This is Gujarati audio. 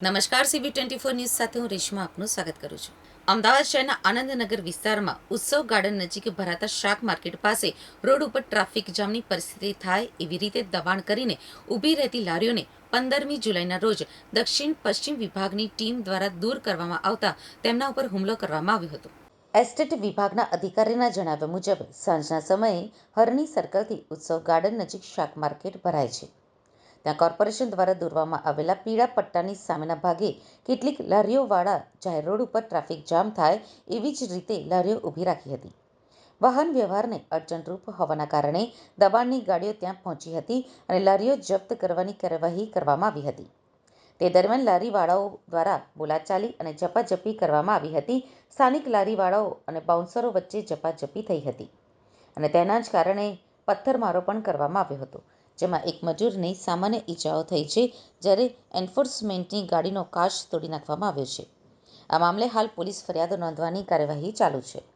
નમસ્કાર, સીબી ટ્વેન્ટી ફોર ન્યૂઝ સાથે હું રેશમા આપનું સ્વાગત કરું છું. અમદાવાદ શહેરના આનંદનગર વિસ્તારમાં ઉત્સવ ગાર્ડન નજીક ભરાતા શાક માર્કેટ પાસે રોડ ઉપર ટ્રાફિક જામની પરિસ્થિતિ થાય એવી રીતે દબાણ કરીને ઊભી રહેતી લારીઓને પંદરમી જુલાઈના રોજ દક્ષિણ પશ્ચિમ વિભાગની ટીમ દ્વારા દૂર કરવામાં આવતા તેમના ઉપર હુમલો કરવામાં આવ્યો હતો. એસ્ટેટ વિભાગના અધિકારીના જણાવ્યા મુજબ સાંજના સમયે હરણી સર્કલથી ઉત્સવ ગાર્ડન નજીક શાક માર્કેટ ભરાય છે. ત્યાં કોર્પોરેશન દ્વારા દોરવામાં આવેલા પીળા પટ્ટાની સામેના ભાગે કેટલીક લારીઓવાળા જાહેર રોડ ઉપર ટ્રાફિક જામ થાય એવી જ રીતે લારીઓ ઊભી રાખી હતી. વાહન વ્યવહારને અડચણરૂપ હોવાના કારણે દબાણની ગાડીઓ ત્યાં પહોંચી હતી અને લારીઓ જપ્ત કરવાની કાર્યવાહી કરવામાં આવી હતી. તે દરમિયાન લારીવાળાઓ દ્વારા બોલાચાલી અને ઝપાઝપી કરવામાં આવી હતી. સ્થાનિક લારીવાળાઓ અને બાઉન્સરો વચ્ચે ઝપાઝપી થઈ હતી અને તેના જ કારણે પથ્થરમારો પણ કરવામાં આવ્યો હતો. જેમાં એક મજૂરને સામાન્ય ઈજાઓ થઈ છે, જ્યારે એન્ફોર્સમેન્ટની ગાડીનો કાચ તોડી નાખવામાં આવ્યો છે. આ મામલે હાલ પોલીસ ફરિયાદ નોંધવાની કાર્યવાહી ચાલુ છે.